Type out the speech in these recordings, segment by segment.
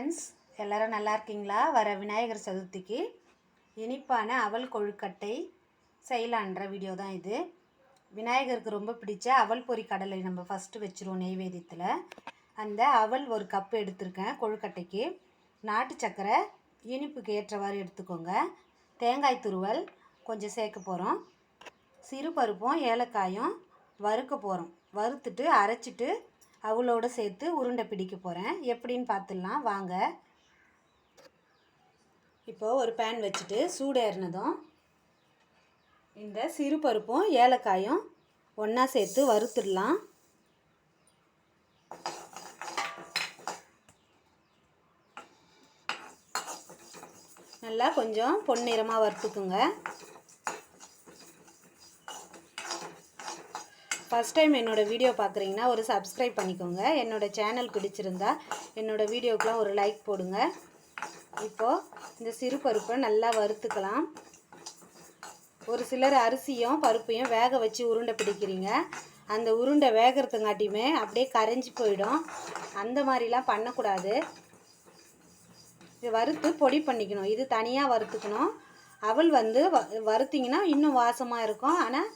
Friends எல்லோரும் நல்லா இருக்கீங்களா? வர விநாயகர் சதுர்த்திக்கு இனிப்பான அவல் கொழுக்கட்டை செய்யலான்ற வீடியோ தான் இது. விநாயகருக்கு ரொம்ப பிடிச்ச அவல் பொறி கடலை நம்ம ஃபஸ்ட்டு வச்சுருவோம் நெய்வேதியத்தில் அந்த அவல் ஒரு கப் எடுத்திருக்கேன் கொழுக்கட்டைக்கு. நாட்டு சக்கரை இனிப்புக்கு ஏற்றவாறு எடுத்துக்கோங்க. தேங்காய் துருவல் கொஞ்சம் சேர்க்க போகிறோம் சிறு பருப்பும் ஏலக்காயும் வறுக்க போகிறோம் வறுத்துட்டு அரைச்சிட்டு அவளோட சேர்த்து உருண்டை பிடிக்க போகிறேன் எப்படின்னு பார்த்துடலாம். வாங்க. இப்போது ஒரு பேன் வச்சுட்டு சூடேறினதும் இந்த சிறு பருப்பும் ஏலக்காயும் ஒன்றா சேர்த்து வறுத்துடலாம். நல்லா கொஞ்சம் பொன்னிறமாக வறுத்துக்குங்க. ஃபஸ்ட் டைம் என்னோடய வீடியோ பார்க்குறீங்கன்னா ஒரு சப்ஸ்கிரைப் பண்ணிக்கோங்க. என்னோடய சேனல் பிடிச்சிருந்தா என்னோடய வீடியோக்கெலாம் ஒரு லைக் போடுங்க. இப்போது இந்த சிறு பருப்பை நல்லா வறுத்துக்கலாம். ஒரு சிலர் அரிசியும் பருப்பையும் வேக வச்சு உருண்டை பிடிக்கிறீங்க. அந்த உருண்டை வேகிறதுங்காட்டியுமே அப்படியே கரைஞ்சி போயிடும். அந்த மாதிரிலாம் பண்ணக்கூடாது. இது வறுத்து பொடி பண்ணிக்கணும். இது தனியாக வறுத்துக்கணும். அவள் வந்து வ வறுத்திங்கன்னா இன்னும் வாசமாக இருக்கும். ஆனால்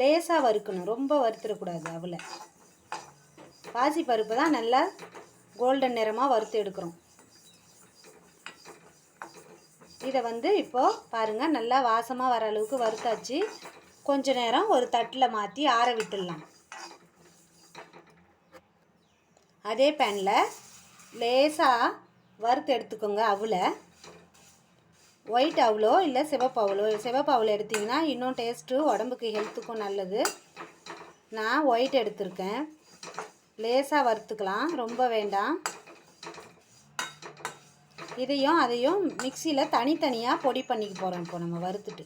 லேசாக வறுக்கணும். ரொம்ப வறுத்துடக்கூடாது அவளை. பாசி பருப்பு தான் நல்லா கோல்டன் நிறமாக வறுத்து எடுக்கிறோம். இதை வந்து இப்போது பாருங்கள் நல்லா வாசமாக வர அளவுக்கு வறுத்தாச்சு. கொஞ்ச நேரம் ஒரு தட்டில் மாற்றி ஆற விட்டுடலாம். அதே பேனில் லேசாக வறுத்து எடுத்துக்கோங்க அவளை. ஒயிட் அவ்வளோ இல்லை சிவப்பு அவ்வளோ சிவப்பு அவ்வளோ எடுத்திங்கன்னா இன்னும் டேஸ்ட்டு உடம்புக்கு ஹெல்த்துக்கும் நல்லது. நான் ஒயிட் எடுத்திருக்கேன். லேசாக வறுத்துக்கலாம். ரொம்ப வேண்டாம். இதையும் அதையும் மிக்சியில் தனித்தனியாக பொடி பண்ணிக்க போகிறோம் இப்போ நம்ம வறுத்துட்டு.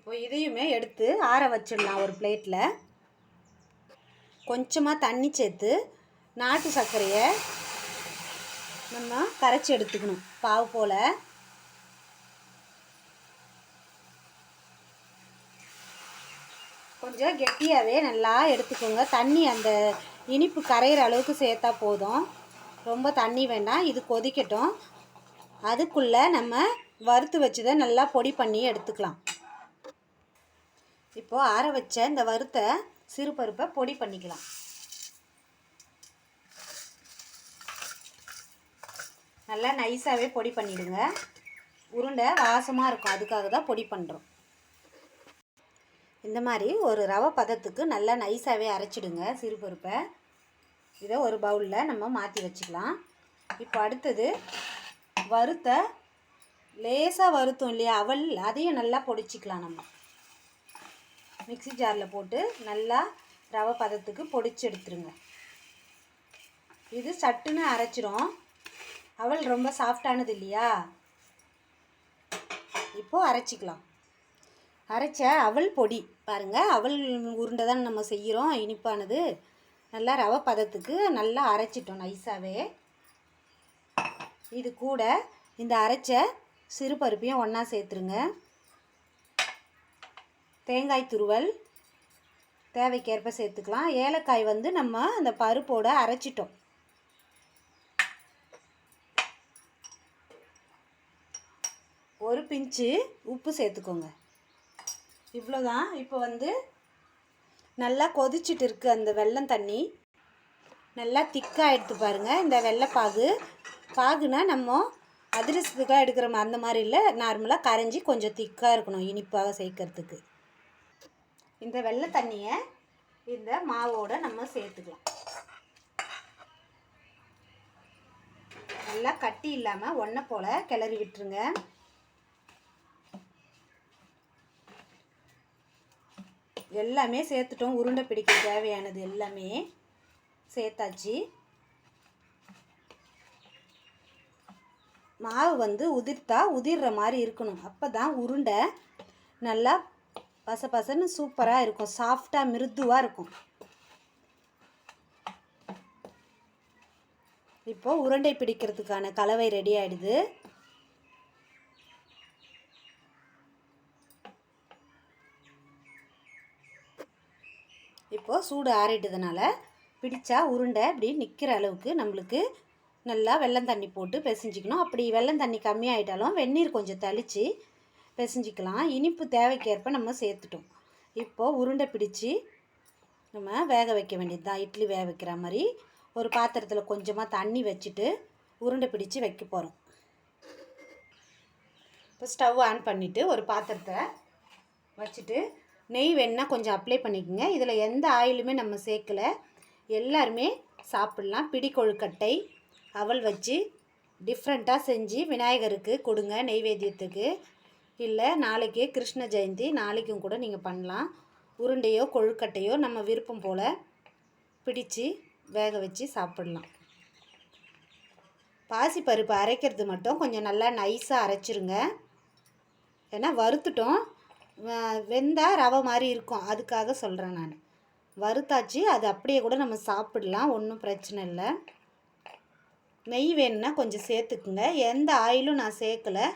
இப்போ இதையுமே எடுத்து ஆற வச்சிடலாம் ஒரு பிளேட்டில் கொஞ்சமாக தண்ணி சேர்த்து நாட்டு சர்க்கரையை நம்ம கரைச்சி எடுத்துக்கணும் பாவு போல். கொஞ்சம் கெட்டியாகவே நல்லா எடுத்துக்கோங்க. தண்ணி அந்த இனிப்பு கரையிற அளவுக்கு சேர்த்தா போதும். ரொம்ப தண்ணி வேண்டாம் இது கொதிக்கட்டும். அதுக்குள்ளே நம்ம வறுத்து வச்சதை நல்லா பொடி பண்ணி எடுத்துக்கலாம். இப்போது ஆற வச்ச இந்த வறுத்த சிறுபருப்பை பொடி பண்ணிக்கலாம். நல்லா நைஸாகவே பொடி பண்ணிவிடுங்க உருண்டை வாசமாக இருக்கும். அதுக்காக தான் பொடி பண்ணுறோம் இந்த மாதிரி ஒரு ரவை பதத்துக்கு நல்லா நைஸாகவே அரைச்சிடுங்க சிறுபருப்பை இதை ஒரு பவுலில் நம்ம மாற்றி வச்சுக்கலாம். இப்போ அடுத்தது வறுத்த லேசாக வறுத்தோம் இல்லையா? அவல் அதையும் நல்லா பொடிச்சிக்கலாம் நம்ம. மிக்சி ஜாரில் போட்டு நல்லா ரவை பதத்துக்கு பொடிச்சு எடுத்துருங்க. இது சட்டுன்னு அரைச்சிரும். அவள் ரொம்ப சாஃப்டானது இல்லையா? இப்போது அரைச்சிக்கலாம். அரைச்ச அவள் பொடி. பாருங்கள் அவள் உருண்டை தான் நம்ம செய்கிறோம் இனிப்பானது. நல்லா ரவை பதத்துக்கு நல்லா அரைச்சிட்டோம் நைஸாகவே இது கூட இந்த அரைச்ச சிறு பருப்பையும் ஒன்றா சேர்த்துருங்க. தேங்காய் துருவல் தேவைக்கேற்ப சேர்த்துக்கலாம். ஏலக்காய் வந்து நம்ம அந்த பருப்போட அரைச்சிட்டோம். ஒரு பிஞ்சு உப்பு சேர்த்துக்கோங்க. இவ்வளோதான். இப்போ வந்து நல்லா கொதிச்சிட்டு இருக்கு அந்த வெள்ளம் தண்ணி. நல்லா திக்காக எடுத்து பாருங்கள் இந்த வெள்ளைப்பாகு பாகுனா நம்ம அதிரசத்துக்காக எடுக்கிற அந்த மாதிரி இல்லை. நார்மலாக கரைஞ்சி கொஞ்சம் திக்காக இருக்கணும் இனிப்பாக சேர்க்கறதுக்கு. இந்த வெள்ளை தண்ணியை இந்த மாவோட நம்ம சேர்த்துக்கலாம். நல்லா கட்டி இல்லாமல் ஒன்றை போல் கிளறி விட்டுருங்க. எல்லாமே சேர்த்துட்டோம். உருண்டை பிடிக்க தேவையானது எல்லாமே சேர்த்தாச்சு. மாவு வந்து உதிர்த்தா உதிர்ற மாதிரி இருக்கணும். அப்போ தான் உருண்டை நல்லா பச பசன்னு சூப்பராக இருக்கும். சாஃப்டாக மிருதுவாக இருக்கும். இப்போ உருண்டை பிடிக்கிறதுக்கான கலவை ரெடி ஆகிடுது இப்போது சூடு ஆறிட்டதுனால பிடிச்சா உருண்டை அப்படி நிற்கிற அளவுக்கு நம்மளுக்கு நல்லா வெள்ளம் தண்ணி போட்டு பிசைஞ்சிக்கணும். அப்படி வெள்ளம் தண்ணி கம்மியாயிட்டாலும் வெந்நீர் கொஞ்சம் தெளித்து பிசைஞ்சிக்கலாம். இனிப்பு தேவைக்கேற்ப நம்ம சேர்த்துட்டோம். இப்போது உருண்டை பிடிச்சி நம்ம வேக வைக்க வேண்டியது தான் இட்லி வேக வைக்கிற மாதிரி ஒரு பாத்திரத்தில் கொஞ்சமாக தண்ணி வச்சுட்டு உருண்டை பிடிச்சி வைக்க போகிறோம் இப்போ ஸ்டவ் ஆன் பண்ணிவிட்டு ஒரு பாத்திரத்தை வச்சுட்டு நெய் வேணால் கொஞ்சம் அப்ளை பண்ணிக்கோங்க. இதில் எந்த ஆயிலுமே நம்ம சேர்க்கல. எல்லாருமே சாப்பிட்லாம். பிடி கொழுக்கட்டை அவல் வச்சு டிஃப்ரெண்ட்டாக செஞ்சு விநாயகருக்கு கொடுங்க நெய்வேத்தியத்துக்கு. இல்லை நாளைக்கே கிருஷ்ண ஜெயந்தி நாளைக்கும் கூட நீங்கள் பண்ணலாம். உருண்டையோ கொழுக்கட்டையோ நம்ம விருப்பம் போல் பிடித்து வேக வச்சு சாப்பிடலாம். பாசிப்பருப்பு அரைக்கிறது மட்டும் கொஞ்சம் நல்லா நைஸாக அரைச்சிருங்க. ஏன்னா வறுத்துட்டோம். வெந்தால் ரவை மாதிரி இருக்கும். அதுக்காக சொல்கிறேன் நான். வறுத்தாச்சு அது அப்படியே கூட நம்ம சாப்பிடலாம். ஒன்றும் பிரச்சனை இல்லை. நெய் வேணும்னா கொஞ்சம் சேர்த்துக்குங்க. எந்த ஆயிலும் நான் சேர்க்கலை.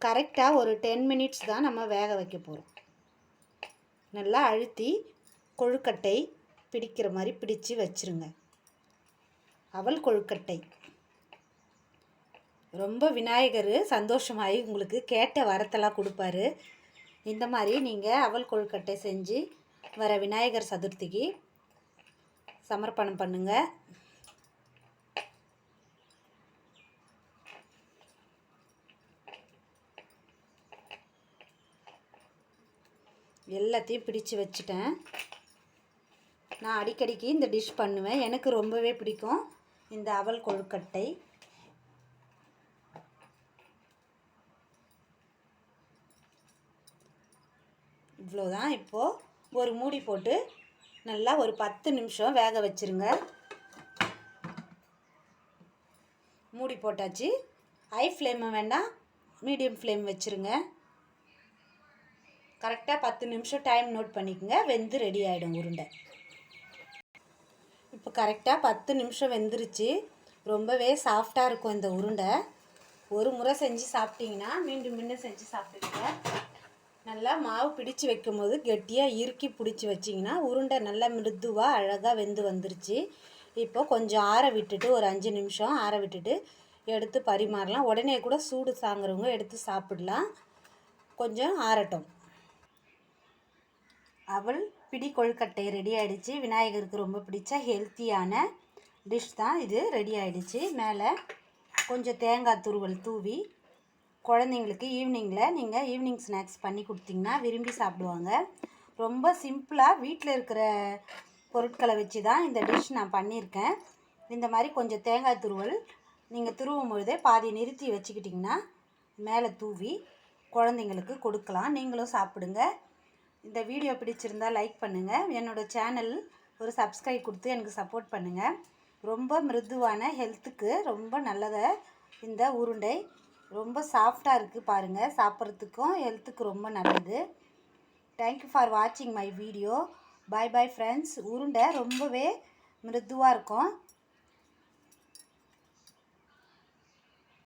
கரெக்டாக ஒரு டென் மினிட்ஸ் தான் நம்ம வேக வைக்க போகிறோம் நல்லா அழுத்தி கொழுக்கட்டை பிடிக்கிற மாதிரி பிடிச்சு வச்சுருங்க. அவல் கொழுக்கட்டை. ரொம்ப விநாயகர் சந்தோஷமாகி உங்களுக்கு கேட்ட வரத்தெல்லாம் கொடுப்பாரு. இந்த மாதிரி நீங்கள் அவல் கொழுக்கட்டை செஞ்சு வர விநாயகர் சதுர்த்திக்கு சமர்ப்பணம் பண்ணுங்கள் எல்லாத்தையும் பிடிச்சு வச்சுட்டேன். நான் அடிக்கடிக்கு இந்த டிஷ் பண்ணுவேன். எனக்கு ரொம்பவே பிடிக்கும் இந்த அவல் கொழுக்கட்டை. இவ்வளோதான். இப்போது ஒரு மூடி போட்டு நல்லா ஒரு பத்து நிமிஷம் வேக வச்சிருங்க. மூடி போட்டாச்சு. ஹை ஃப்ளேம் வேண்டாம் மீடியம் ஃப்ளேம் வச்சுருங்க. கரெக்டாக பத்து நிமிஷம் டைம் நோட் பண்ணிக்கோங்க. வெந்து ரெடி ஆகிடும் உருண்டை. இப்போ கரெக்டாக பத்து நிமிஷம் வெந்துருச்சு. ரொம்பவே சாஃப்டாக இருக்கும் இந்த உருண்டை. ஒரு முறை செஞ்சு சாப்பிட்டிங்கன்னா மீண்டும் மீண்டும் செஞ்சு சாப்பிடுவீங்க நல்லா மாவு பிடிச்சு வைக்கும் போது கெட்டியாக இறுக்கி பிடிச்சி வச்சிங்கன்னா உருண்டை நல்லா மிருதுவாக அழகாக வெந்து வந்துருச்சு. இப்போ கொஞ்சம் ஆற விட்டுட்டு ஒரு அஞ்சு நிமிஷம் ஆற விட்டுட்டு எடுத்து பரிமாறலாம். உடனே கூட சூடு தாங்குறவங்க எடுத்து சாப்பிடலாம். கொஞ்சம் ஆறட்டும். அவள் பிடி கொழுக்கட்டை ரெடி ஆகிடுச்சு விநாயகருக்கு ரொம்ப பிடிச்ச ஹெல்த்தியான டிஷ் தான் இது. ரெடி ஆகிடுச்சு மேலே கொஞ்சம் தேங்காய் துருவல் தூவி குழந்தைங்களுக்கு ஈவினிங்கில் நீங்கள் ஈவினிங் ஸ்நாக்ஸ் பண்ணி கொடுத்தீங்கன்னா விரும்பி சாப்பிடுவாங்க. ரொம்ப சிம்பிளாக வீட்டில் இருக்கிற பொருட்களை வச்சு தான் இந்த டிஷ் நான் பண்ணியிருக்கேன். இந்த மாதிரி கொஞ்சம் தேங்காய் துருவல் நீங்கள் துருவும் பொழுதே பாதி நிறுத்தி வச்சுக்கிட்டிங்கன்னா மேலே தூவி குழந்தைங்களுக்கு கொடுக்கலாம். நீங்களும் சாப்பிடுங்க. இந்த வீடியோ பிடிச்சிருந்தா லைக் பண்ணுங்கள் என்னோடய சேனல் ஒரு சப்ஸ்கிரைப் கொடுத்து எனக்கு சப்போர்ட் பண்ணுங்கள் ரொம்ப மிருதுவான ஹெல்த்துக்கு ரொம்ப நல்லதை இந்த உருண்டை ரொம்ப சாஃப்டாக இருக்குது பாருங்கள் சாப்பிட்றதுக்கும் ஹெல்த்துக்கு ரொம்ப நல்லது. தேங்க்யூ ஃபார் வாட்சிங் my video bye bye friends உருண்டை ரொம்பவே மிருதுவாக இருக்கும்.